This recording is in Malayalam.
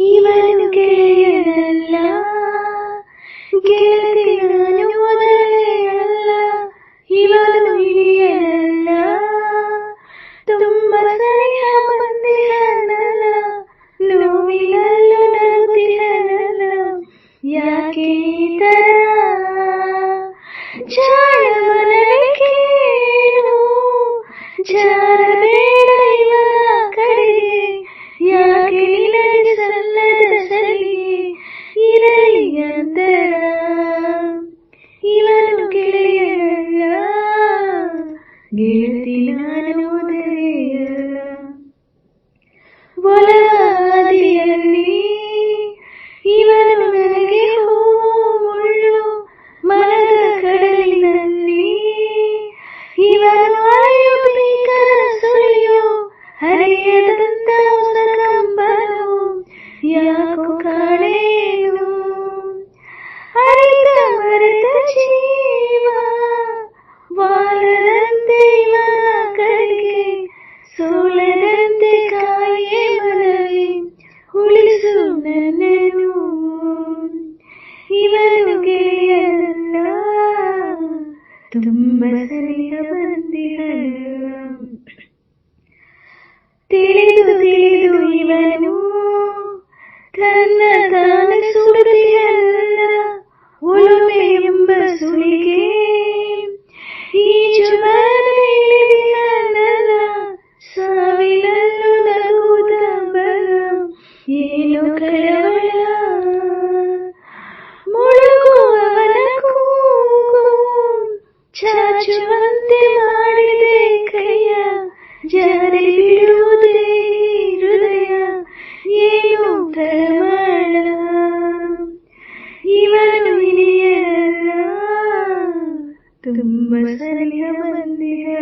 ഇവനു കേഴല്ല കേൾക്കാനും മുതലല്ല ഇവനു ഇഴിയല്ല തുമ്പ സരിഹമന്ദിരനല്ല നോവിനല്ലുണർത്തിരനല്ല യാകീതര ജാ ಇವನು ಗೆಳೆಯನಲ್ಲ ಗೆಳತಿ ನಾನು ಮೊದಲೆಯಲ್ಲ ಒಲವಾದಿಯಲ್ಲಿ ಇವನು ನನಗೆ ಹೂವುಳ್ಳು ಮನದ ಕಡಲಿನಲ್ಲಿ ಇವನು ಅಲೆಯು ಭೀಕರ ಸುಳಿಯು ಹರಿಯದಂತ ಹೊಸ ಕಂಬನು ಯಾಕೋ ಕಾಣೇನು വരുകയല്ല തുമ്പസലി ತುಂಬ ಸರಿಯ ಬಂದಿದೆ